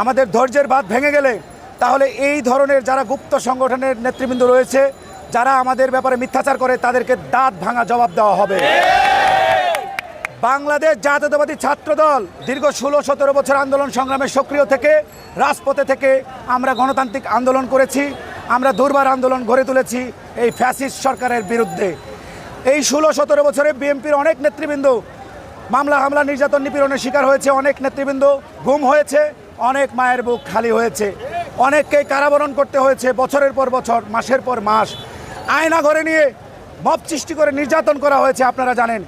আমাদের ধৈর্যের বাঁধ ভেঙে গেলে তাহলে এই ধরনের যারা গুপ্ত সংগঠনের নেতৃবৃন্দ রয়েছে, যারা আমাদের ব্যাপারে মিথ্যাচার করে, তাদেরকে দাঁত ভাঙা জবাব দেওয়া হবে। বাংলাদেশ জাতীয়তাবাদী ছাত্রদল দীর্ঘ ষোলো, সতেরো বছর আন্দোলন সংগ্রামে সক্রিয় থেকে, রাজপথে থেকে আমরা গণতান্ত্রিক আন্দোলন করেছি, আমরা দুর্বার আন্দোলন গড়ে তুলেছি এই ফ্যাসিস্ট সরকারের বিরুদ্ধে। এই ষোলো, সতেরো বছরে বিএনপির অনেক নেতৃবৃন্দ, মামলা, হামলা, নির্যাতন নিপীড়নের শিকার হয়েছে অনেক নেতৃবৃন্দ, গুম হয়েছে। অনেক মায়ের বুক খালি হয়েছে। অনেককে কারাবরণ করতে হয়েছে বছরের পর বছর, মাসের পর মাস। আয়না ঘরে নিয়ে মব সৃষ্টি করে নির্যাতন করা হয়েছে, আপনারা জানেন।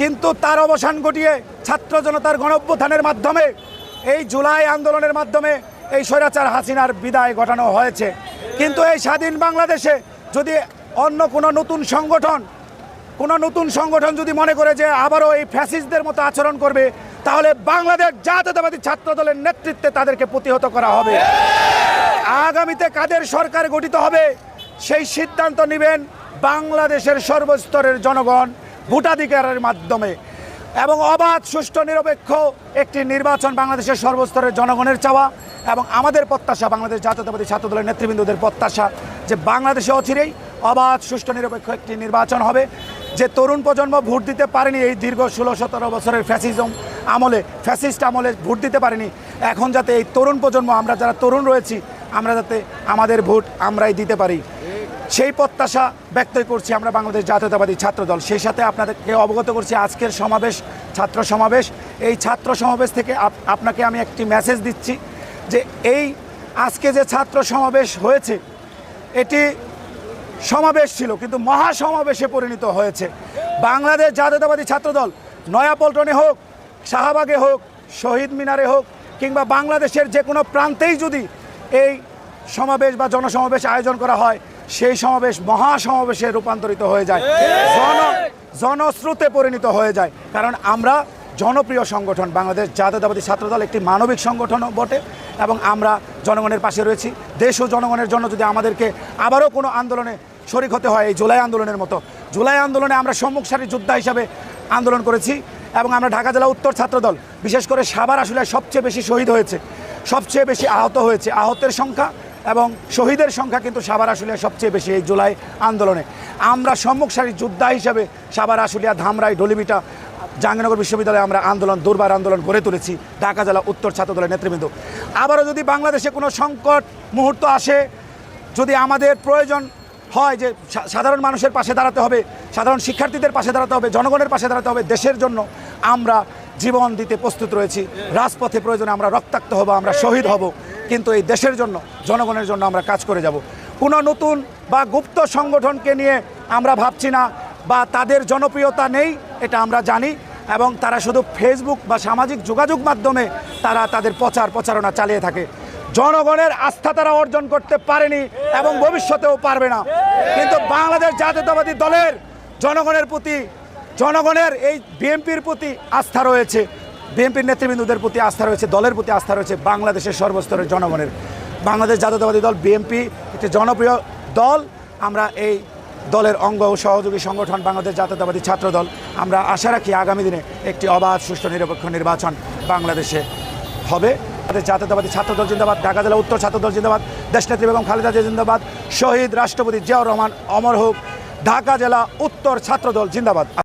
কিন্তু তার অবসান ঘটিয়ে ছাত্র জনতার গণঅভ্যুত্থানের মাধ্যমে, এই জুলাই আন্দোলনের মাধ্যমে এই স্বৈরাচার হাসিনার বিদায় ঘটানো হয়েছে। কিন্তু এই স্বাধীন বাংলাদেশে যদি অন্য কোনো নতুন সংগঠন, কোনো নতুন সংগঠন যদি মনে করে যে আবারও এই ফ্যাসিস্টদের মতো আচরণ করবে তাহলে বাংলাদেশ জাতীয়তাবাদী ছাত্র দলের নেতৃত্বে তাদেরকে প্রতিহত করা হবে। আগামীতে কাদের সরকার গঠিত হবে, সেই সিদ্ধান্ত নেবেন বাংলাদেশের সর্বস্তরের জনগণ ভোটাধিকারের মাধ্যমে। এবং অবাধ, সুষ্ঠু, নিরপেক্ষ একটি নির্বাচন বাংলাদেশের সর্বস্তরের জনগণের চাওয়া এবং আমাদের প্রত্যাশা, বাংলাদেশ জাতীয়তাবাদী ছাত্র দলের নেতৃবৃন্দদের প্রত্যাশা যে বাংলাদেশে অচিরেই অবাধ, সুষ্ঠু, নিরপেক্ষ একটি নির্বাচন হবে। যে তরুণ প্রজন্ম ভোট দিতে পারেনি এই দীর্ঘ ষোলো সতেরো বছরের ফ্যাসিজম আমলে ফ্যাসিস্ট আমলে ভোট দিতে পারেনি। এখন যাতে এই তরুণ প্রজন্ম, আমরা যারা তরুণ রয়েছি, আমরা যাতে আমাদের ভোট আমরাই দিতে পারি। সেই প্রত্যাশা ব্যক্ত করছি আমরা বাংলাদেশ জাতীয়তাবাদী ছাত্রদল। সেই সাথে আপনাদেরকে অবগত করছি আজকের সমাবেশ, ছাত্র সমাবেশ। এই ছাত্র সমাবেশ থেকে আপ- আপনাকে আমি একটি মেসেজ দিচ্ছি যে এই আজকে যে ছাত্র সমাবেশ হয়েছে, এটি সমাবেশ ছিল, কিন্তু মহা সমাবেশে পরিণত হয়েছে। বাংলাদেশ জাতীয়তাবাদী ছাত্রদল নয়াপল্টনে হোক, শাহবাগে হোক, শহীদ মিনারে হোক, কিংবা বাংলাদেশের যে কোনো প্রান্তেই যদি এই সমাবেশ বা জনসমাবেশ আয়োজন করা হয়, সেই সমাবেশ মহা সমাবেশে রূপান্তরিত হয়ে যায়, জন, জনস্রোতে পরিণত হয়ে যায়। কারণ আমরা জনপ্রিয় সংগঠন, বাংলাদেশ জাতীয়তাবাদী ছাত্রদল একটি মানবিক সংগঠনও বটে, এবং আমরা জনগণের পাশে রয়েছি। দেশ ও জনগণের জন্য যদি আমাদেরকে আবারও কোনো আন্দোলনে শরিক হতে হয় এই জুলাই আন্দোলনের মতো। জুলাই আন্দোলনে আমরা সম্মুখ সারি যোদ্ধা হিসাবে আন্দোলন করেছি এবং আমরা ঢাকা জেলা উত্তর ছাত্রদল, বিশেষ করে সাবার আসলে সবচেয়ে বেশি শহীদ হয়েছে, সবচেয়ে বেশি আহত হয়েছে, আহতের সংখ্যা এবং শহীদের সংখ্যা কিন্তু সাবার আশুলিয়া সবচেয়ে বেশি এই জুলাই আন্দোলনে। আমরা সম্মুখ সারি যোদ্ধা হিসাবে সাবার আশুলিয়া, ধামরাই, ডলিমিটা, জাহাঙ্গীরনগর বিশ্ববিদ্যালয়ে আমরা আন্দোলন, দুর্বার আন্দোলন গড়ে তুলেছি ঢাকা জেলা উত্তর ছাত্র দলের নেতৃবৃন্দ। আবারও যদি বাংলাদেশে কোনো সংকট মুহূর্ত আসে, যদি আমাদের প্রয়োজন হয় যে সাধারণ মানুষের পাশে দাঁড়াতে হবে, সাধারণ শিক্ষার্থীদের পাশে দাঁড়াতে হবে, জনগণের পাশে দাঁড়াতে হবে দেশের জন্য। আমরা জীবন দিতে প্রস্তুত রয়েছি, রাজপথে প্রয়োজনে আমরা রক্তাক্ত হব, আমরা শহীদ হব, কিন্তু এই দেশের জন্য, জনগণের জন্য আমরা কাজ করে যাব। কোনো নতুন বা গুপ্ত সংগঠনকে নিয়ে আমরা ভাবছি না, বা তাদের জনপ্রিয়তা নেই, এটা আমরা জানি, এবং তারা শুধু ফেসবুক বা সামাজিক যোগাযোগ মাধ্যমে তারা তাদের প্রচার প্রচারণা চালিয়ে থাকে। জনগণের আস্থা তারা অর্জন করতে পারেনি এবং ভবিষ্যতেও পারবে না। কিন্তু বাংলাদেশ জাতীয়তাবাদী দলের জনগণের প্রতি, জনগণের এই বিএনপির প্রতি আস্থা রয়েছে। বিএনপির নেতৃবৃন্দদের প্রতি আস্থা রয়েছে, দলের প্রতি আস্থা রয়েছে বাংলাদেশের সর্বস্তরের জনগণের। বাংলাদেশ জাতীয়তাবাদী দল, বিএনপি একটি জনপ্রিয় দল। আমরা এই দলের অঙ্গ ও সহযোগী সংগঠন বাংলাদেশ জাতীয়তাবাদী ছাত্র দল। আমরা আশা রাখি আগামী দিনে একটি অবাধ, সুষ্ঠু, নিরপেক্ষ নির্বাচন বাংলাদেশে হবে। আমাদের জাতীয়তাবাদী ছাত্রদল জিন্দাবাদ, ঢাকা জেলা উত্তর ছাত্রদল জিন্দাবাদ দেশনেত্রী বেগম খালেদা জিয়া জিন্দাবাদ, শহীদ রাষ্ট্রপতি জিয়াউর রহমান, অমর হোক, ঢাকা জেলা উত্তর ছাত্রদল জিন্দাবাদ।